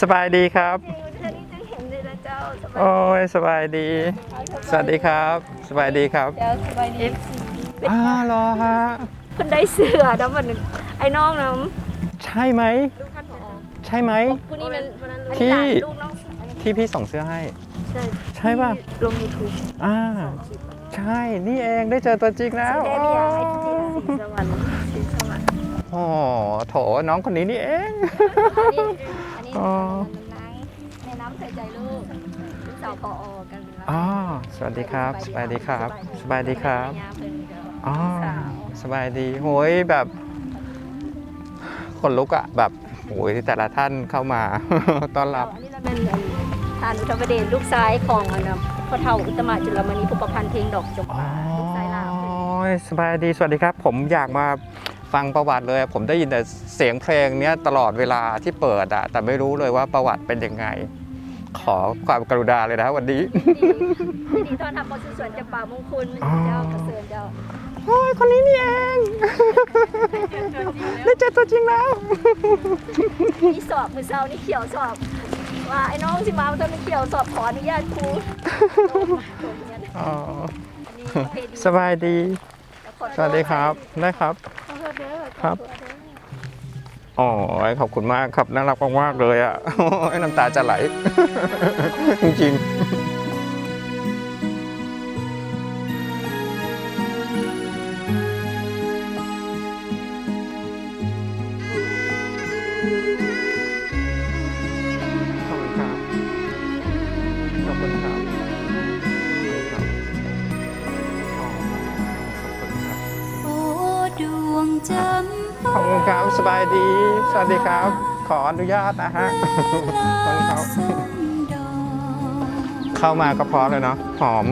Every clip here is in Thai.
สบายดีครับเธอนี่จะเห็นเลยนะเจ้าสบายโอ้ยสบายดี สวัสดีครับ สบายดีครับเจ้าสบายดีอ้าวเหรอฮะคนได้เสือน้ำมันไอ้น้องน้ใช่ไหมำลูกท่านผอใช่ไหมผู้นี้มันวันนั้นที่ลูกน้องที่พี่ส่งเสื้อให้ใช่ใช่ป่ะลงยูทูบอ่าใช่นี่เองได้เจอตัวจริงแล้วได้พี่ยาให้ที่สีสวรรค์สีสวรรค์โอ้โถน้องคนนี้นี่เอง อันนี้อันนี้อ๋อนางในน้ำใส่ใจลูกลูกสาวพอกันนะอ๋อสวัสดีครับ สบายดีครับ สบายดีครับ อ๋อ สบายดีโหยแบบคนลุกอะแบบโหยแต่ละท่านเข้ามา ต้อนรับ อันนี้เราเป็นทานอุทบเดชลูกชายของอันนะพ่อเฒ่าอุตตมะจุลมณีผู้ประพันธ์เพลงดอกจงอ๋อปาลูกชายลาว สบายดี สวัสดีครับ ผมอยากมา ฟังประวัติเลย ผมได้ยินแต่เสียงเพลงเนี้ยตลอดเวลาที่เปิดอะแต่ไม่รู้เลยว่าประวัติเป็นยังไง ขอความกรุณาเลยนะวันนี้ดีดีตอนทำบทสวนจะป่ามงคลอ๋อ เจ้ากระเสือนเจ้าโอ้ยคนนี้นี่เองได้เจอตัวจริงแล้ว มีสอบมือเช้านี่เขียวสอบ ว่าไอ้น้องสิมาตอนนี้เขียวสอบขออนุญาตครูโดนมาโดนเรียนอ๋อ อันนี้ประเพณีสบายดี แล้วขอโทษสวัสดีครับ ได้ครับขอโทษเด้อ ครับอ๋อขอบคุณมากครับน่ารักมากๆเลยอะน้ำตาจะไหล จริงๆ คุณครับสบายดี สวัสดีครับ ขออนุญาตนะฮะขอบคุณครับดอกเข้ามาก็เพราะเลยเนาะหอม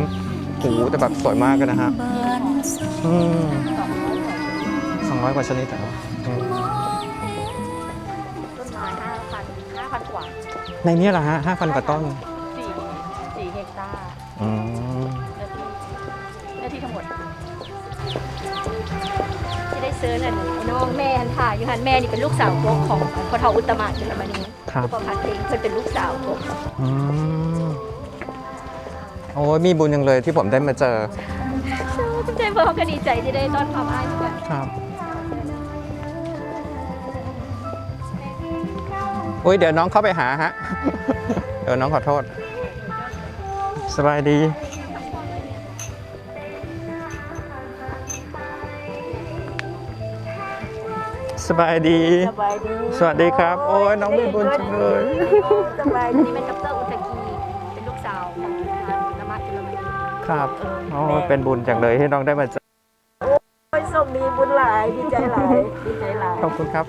หูแต่แบบสวยมากเลยนะฮะบานสดอืมสองร้อยกว่าชนิดแต่ว่าอืมต้นไม้ห้าพันห้าพันกว่าในเนี้ยเหรอฮะห้าพันกว่าต้นสี่สี่เฮกตาร์ ที่ได้ซื้อนั่นไอ้น้องแม่หันถ่ายอยู่หันแม่นี่เป็นลูกสาวของของพ่อเฒ่าอุตตมะจุลมณีครับผู้ประพันธ์เพลงเพิ่นเป็นลูกสาวผมอืมโอ้ยมีบุญยังเลยที่ผมได้มาเจอทุกใจเพิ่นเขาก็ดีใจที่ได้ต้อนรับอ้ายเหมือนกันครับอุ้ยเดี๋ยวน้องเข้าไปหาฮะ เดี๋ยวน้องขอโทษ สบายดี สบายดี สบายดีสวัสดีครับ โอ้ยน้องมีบุญจังเลยสบายดีนี่เป็นดรอุทกีเป็นลูกสาวของทางนมัจุลมณีครับโอ้ยเป็นบุญจังเลยที่น้องได้มาเจอโอ้ยส่งดีบุญหลายดีใจหลายดีใจหลายขอบคุณครับ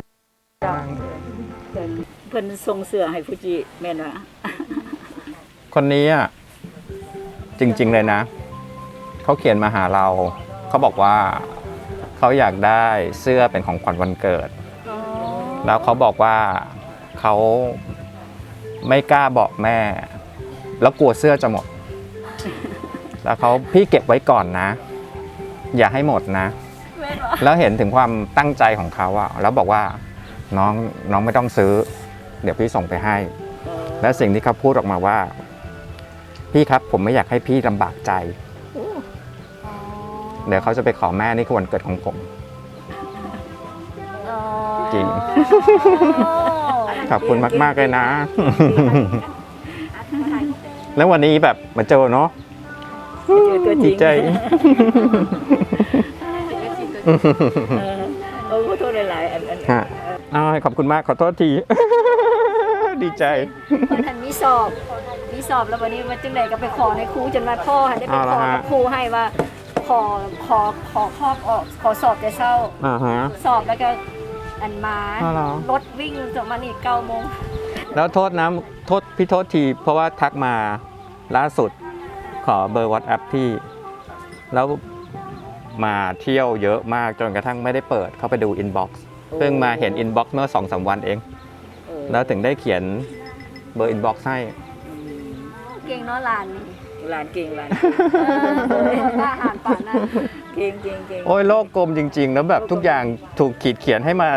เพิ่นส่งเสื้อให้ฟูจิแม่นว่าคนนี้อะจริง ๆเลยนะเขาเขียนมาหาเราเขาบอกว่า เขาอยากได้เสื้อเป็นของขวัญวันเกิด แล้วเขาบอกว่าเขาไม่กล้าบอกแม่ แล้วกลัวเสื้อจะหมด แล้วเขาพี่เก็บไว้ก่อนนะ อย่าให้หมดนะ แล้วเห็นถึงความตั้งใจของเขาอะแล้วบอกว่าน้องน้องไม่ต้องซื้อ เดี๋ยวพี่ส่งไปให้ และสิ่งที่เขาพูดออกมาว่า พี่ครับผมไม่อยากให้พี่ลำบากใจ เดี๋ยวเขาจะไปขอแม่นี่คือวันเกิดของผม จริง ขอบคุณมากๆเลยนะ แล้ววันนี้แบบมาเจอเนาะเจอตัวจดีริงใจ เออโอ้ขอโทษหลายๆอันอันฮะอ้าวขอบคุณมากขอโทษที ดีใจเพิ่นทันมีสอบ มีสอบแล้ววันนี้มาจึงไหนก็ไปขอในครูจนมาพ่อหันได้ไปเอาขละอฮะกับครูให้ว่า ขอขอขอครอบออกขอสอบแต่เช้า อ่าฮะ สอบแล้วก็อันมาเอาเหรอ รถวิ่งจนมานี่เก้าโมงแล้วโทษนะโทษพี่โทษที เพราะว่าทักมาล่าสุดขอเบอร์ WhatsApp พี่ แล้วมาเที่ยวเยอะมากจนกระทั่งไม่ได้เปิดเข้าไปดูอินบ็อกซ์เพิ่งมาเห็นอินบ็อกซ์เมื่อสองสามวันเองเออแล้วถึงได้เขียนเบอร์อินบ็อกซ์ให้ เก่งเนาะหลานนี่ หลานเก่งหลานเออถ้าอาหารป่านนั้นเก่งเก่งเก่งโอ้ยโลกกลมจริง ๆ แล้วแบบทุกอย่างถูกขีดเขียนให้มา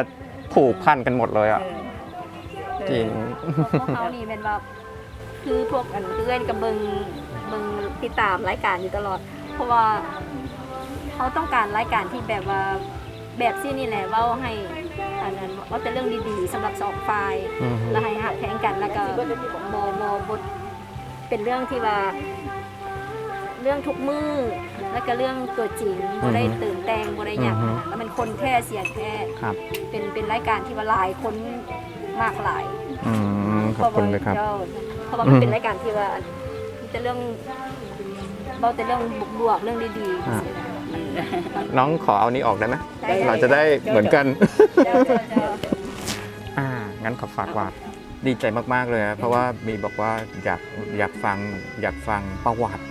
ผูกพันกันหมดเลยอะเออจริง พวกเขานี่เป็นแบบคือพวกอันเพื่อนกับเบิงเบิงติดตามรายการอยู่ตลอด เพราะว่าเขาต้องการรายการที่แบบว่าแบบซี่นี่แหละเว่าให้อันนั้นเว่าแต่เรื่องดีๆสำหรับสองฝ่ายอือฮึ แล้วให้หักแพงกันแล้วก็บอบอบท เป็นเรื่องที่ว่า เรื่องทุกมือแล้วก็เรื่องตัวจริงบ่ได้ตื่นแต่งบ่ได้หยังนะแล้วมันคนแค่เสียแค่ครับเป็นเป็นรายการที่ว่าหลายคนมากหลายอืมขอบคุณเลยครับเจ้าเพราะว่ามันเป็นรายการที่ว่ามีแต่เรื่องเบาแต่เรื่องบวกๆเรื่องดีอ่าๆมันมันน้องขอเอานี้ออกได้ไหมได้เราจะได้เหมือนกัน เจ้าเจ้าเจ้า อ่า งั้นขอฝากว่า ดีใจมากๆเลยนะเพราะว่ามีบอกว่าอยากอยากฟังอยากฟังประวัติ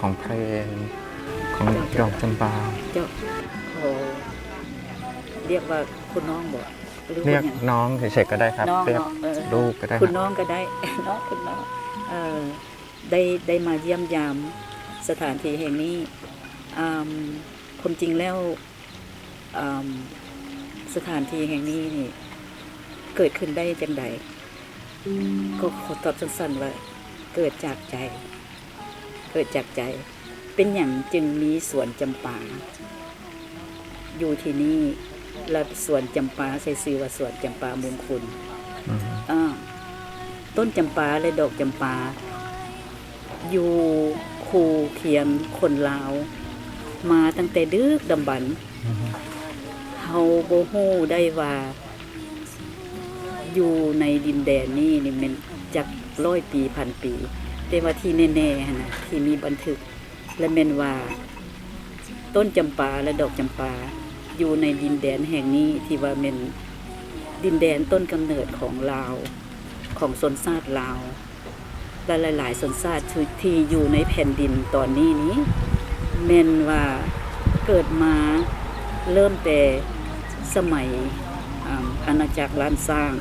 ของเพลงของดอกจำปาเจ้าโอ้เรียกว่าคุณน้องบอกหรือเรียกว่าหงน้องเฉยๆก็ได้ครับน้องเรียกเนาะเออลูกก็ได้คุณครับน้องก็ได้น้องคุณน้องเอ่อได้ได้มาเยี่ยมยามสถานที่แห่งนี้อืมความจริงแล้วอืมสถานที่แห่งนี้นี่เกิดขึ้นได้จังใด ก็ขอตอบสั้นๆว่าเกิดจากใจ เกิดจากใจ เป็นอย่างจึงมีสวนจำปา อยู่ที่นี่และสวนจำปาใส่ซื้อว่าสวนจำปามงคลอืมอ่าต้นจำปาและดอกจำปา อยู่คูเคียงคนลาว มาตั้งแต่ดึกดำบรรพ์เฮาโบฮู้ได้ว่า อยู่ในดินแดนนี่นี่มันจากร้อยปีพันปี แต่ว่าที่แน่ๆนะที่มีบันทึก และแม่นว่า ต้นจำปาและดอกจำปา อยู่ในดินแดนแห่งนี้ที่ว่าเป็นดินแดนต้นกำเนิดของลาวของชนชาติลาวและหลายๆชนชาติที่ที่อยู่ในแผ่นดินตอนนี้นี้แม่นว่าเกิดมาเริ่มแต่สมัยอาณาจักรล้านสร้าง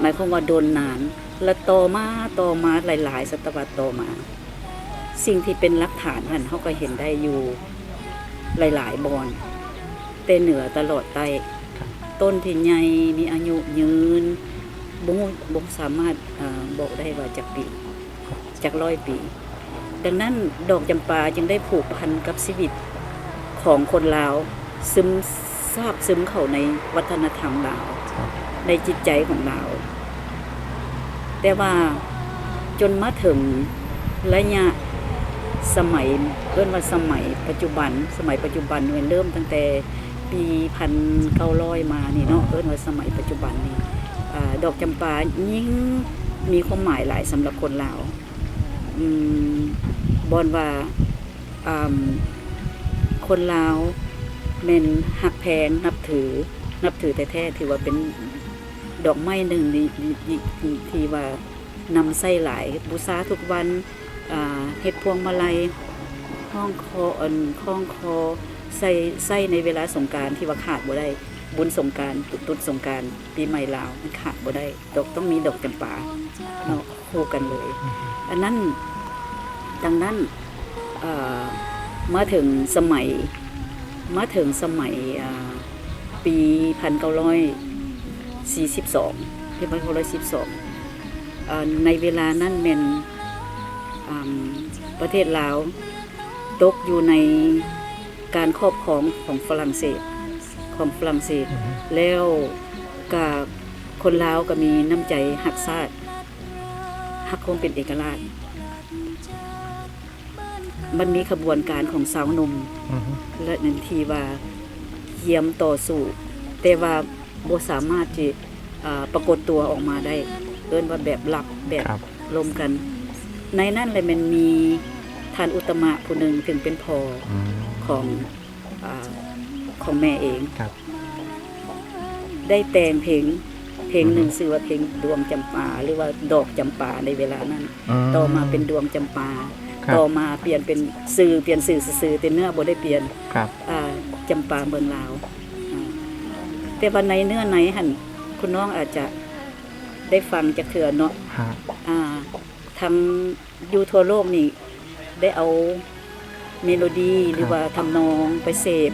หมายความว่าโดนนาน และตอมาตอมาหลาย ๆ ศตวรรษต่อมา สิ่งที่เป็นหลักฐานหันเขาก็เห็นได้อยู่หลาย ๆ บอนแต่เหนือตลอดใต้ต้นที่ใหญ่มีอายุยืนบ่ฮู้บ่สามารถอบอกได้ว่าจากปีจากร้อยปี ดังนั้นดอกจำปาจึงได้ผูกพันกับชีวิตของคนลาวซึมซาบซึมเข้าในวัฒนธรรมลาว ในจิตใจของเรา แต่ว่าจนมาถึงระยะสมัยเริ่นว่าสมัยปัจจุบัน สมัยปัจจุบันมันเริ่มตั้งแต่ปีพันเก้าร้อยมานี่เนาะเอิ้นว่าสมัยปัจจุบันนี่อาดอกจำปายิ่งมีความหมายหลายสำหรับคนลาวอืมบอนว่าอ่าคนลาวแม่นหักแพงนับถือนับถือแท้ๆถือว่าเป็น ดอกไม้หนึ่งที่ที่ที่ว่านำไส้หลายบูชาทุกวันเฮ็ดพวงมาลัยห้องคออันคล้องคอใส่ใส่ในเวลาสงการที่ว่าขาดบ่ได้บุญสงการตุดสงการปีใหม่ลาวมันขาดบ่ได้ดอกต้องมีดอกจำปาเนาะคู่กันเลย อันนั้นดังนั้นเอ่อมาถึงสมัยมาถึงสมัยปีพันเก้าร้อย สี่สิบสองปีพันเก้าร้อยสิบสองในเวลานั้นเป็นอ่าประเทศลาวตกอยู่ในการครอบครองของฝรั่งเศสของฝรั่งเศส แล้วกับคนลาวก็มีน้ำใจหักซาดหักคงเป็นเอกราชมันมีขบวนการของสาวหนุ่มอือฮึและนันทีว่าเยี่ยมต่อสู้แต่ว่า บ่สามารถที่อ่าปรากฏตัวออกมาได้เอิ้นว่าแบบลับแบบครับลมกัน ในนั้นเลยมันมีท่านอุตมะผู้หนึ่งถึงเป็นพ่ออืมของอาของแม่เองครับได้แต่งเพลงเพลงหนึ่งชื่อว่าเพลงดวงจำปาหรือว่าดอกจำปาในเวลานั้น ต่อมาเป็นดวงจำปาครับต่อมาเปลี่ยนเป็นสื่อเปลี่ยนสื่อสื่อแต่เนื้อบ่ได้เปลี่ยนครับอ่าจำปาเมืองลาวอ่า แต่ว่าในเนื้อไหนหันคุณน้องอาจจะได้ฟังจากเถื่อเนาะฮะอ่าทางอยูทั่วโลกนี่ ได้เอาเมโลดี้หรือว่าทำนองไปเสพ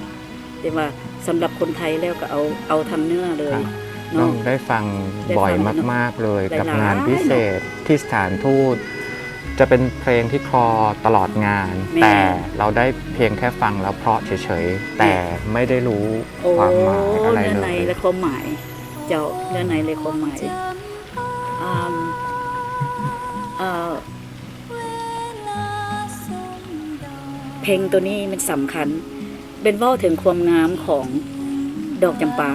แต่ว่าสำหรับคนไทยแล้วก็เอาเอาทำเนื้อเลยครับเนาะต้องได้ฟังได้ฟังบ่อยมาก ๆ เลยหลายๆกับงานพิเศษที่สถานทูต จะเป็นเพลงที่คลอตลอดงานแม่แต่เราได้เพียงแค่ฟังแล้วเพราะเฉยๆ แต่ไม่ได้รู้โอ้ความหมายอะไรเนื้อเลในย และความหมาย เจ้าเนื้อในและความหมายอ่าเอ่อเพลงตัวนี้มันสำคัญ เป็นเว่าถึงความงามของดอกจำปา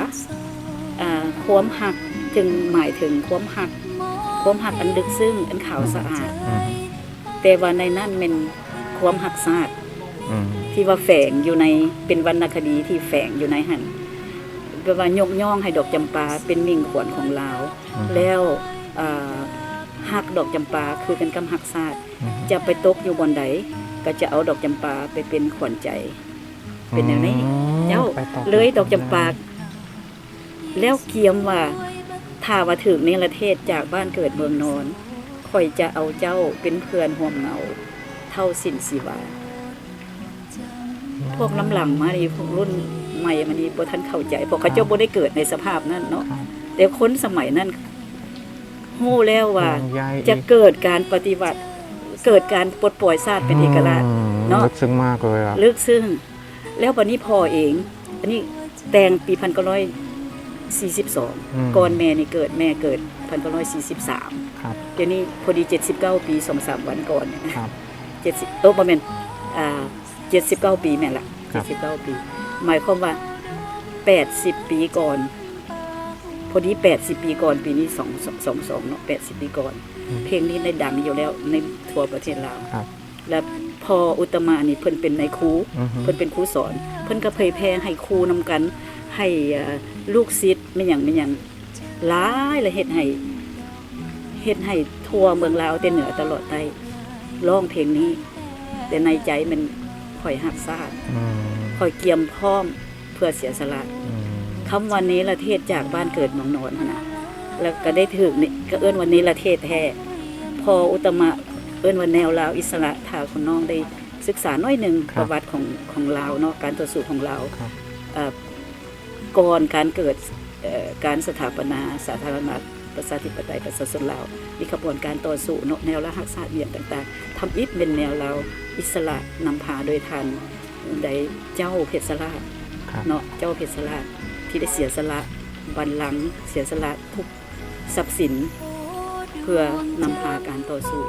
อ่าความหักจึงหมายถึงความหัก ความหักอันลึกซึ้งอันขาวสะอาด อืม แต่ว่าในนั้นเป็นความหักซาดอืมที่ว่าแฝงอยู่ในเป็นวรรณคดีที่แฝงอยู่ในหันแปลว่ายกย่องให้ดอกจำปาเป็นมิ่งขวัญของลาวอืมแล้วเอ่อหักดอกจำปาคือกันกำหักซาดอืมจะไปตกอยู่บอนใดก็จะเอาดอกจำปาไปเป็นขวัญใจ เป็นแนวนี้อืมเจ้าไปต่เลยดอกจำปาแล้วเกียมว่าถ้าว่าถึงในประเทศจากบ้านเกิดเมืองนอน คอยจะเอาเจ้าเป็นเพื่อนห่วมเหงาเท่าสินสีวาพวกน้ำหลังมานี่พวกรุ่นใหม่มานี่บ่ทันเข้าใจเพราะเขาเจ้าบ่ได้เกิดในสภาพนั้นเนาะครับแต่คนสมัยนั้นฮู้แล้วว่าห่วงใยจะเกิดการปฏิวัติ เกิดการปลดปล่อยชาติเป็นเอกราชมเนาะลึกซึ้งมากเลยอะลึกซึ้งแล้ววันนี้พอเอง อันนี้แต่งปีพันเก้าร้อยสี่สิบสองมก่อนแม่นี่เกิดแม่เกิด พันเก้าร้อยสี่สิบสามครับ เดี๋ยวนี้พอดีเจ็ดสิบเก้าปีสองสามวันก่อนเนี่ยครับ เจ็ดสิบโอ้ประมาณอ่าเจ็ดสิบเก้าปีแม่นละครัเจ็ดบสิบเก้าปี หมายความว่าแปดสิบปีก่อน พอดีแปดสิบปีก่อนปีนี้สองสองสองสองเนาะแปดสิบปีก่อนเพลงนี้ในดังอยู่แล้วในทั่วประเทศลาวครับ และพออุตตมานี่เพิ่นเป็นในายครู อือฮึ เพิ่นเป็นครูสอน เพิ่นก็เผยแพร่ให้ครูนำกัน ให้เอ่อลูกศิษย์ไม่หยังไม่หยัง หลายและเฮ็ดให้เฮ็ดให้ทั่วเมืองลาวแต่เหนือตลอดใต้ร้องเพลงนี้ แต่ในใจมันข่อยหักซาดอืมข่อยเกียมพร้อมเพื่อเสียสละอืมคำวันนี้ละเทศจากบ้านเกิดเมืองนอนหั่นนะแล้วก็ได้ถึกนี่ก็เอื้อนวันนี้ละเทศแท้พออุตตมะเอื้อนวันแนวลาวอิสระถ้าคุณน้องได้ศึกษาน้อยหนึ่งประวัติของของลาวเนาะการต่อสู้ของลาวครับเอ่อก่อนการเกิดเอ่อ การสถาปนาสาธารณรัฐประชาธิปไตยประชาชนลาวมีขบวนการต่อสู้เนาะแนวละหักษาเวียนต่างๆทำอิฐเป็นแนวลาอิสระนำพาโดยทันได้เจ้าเพชรสราเนาะเจ้าเพชรสราที่ได้เสียสละบัลลังเสียสละทุกทรัพย์สิน เพื่อนำพาการต่อสู้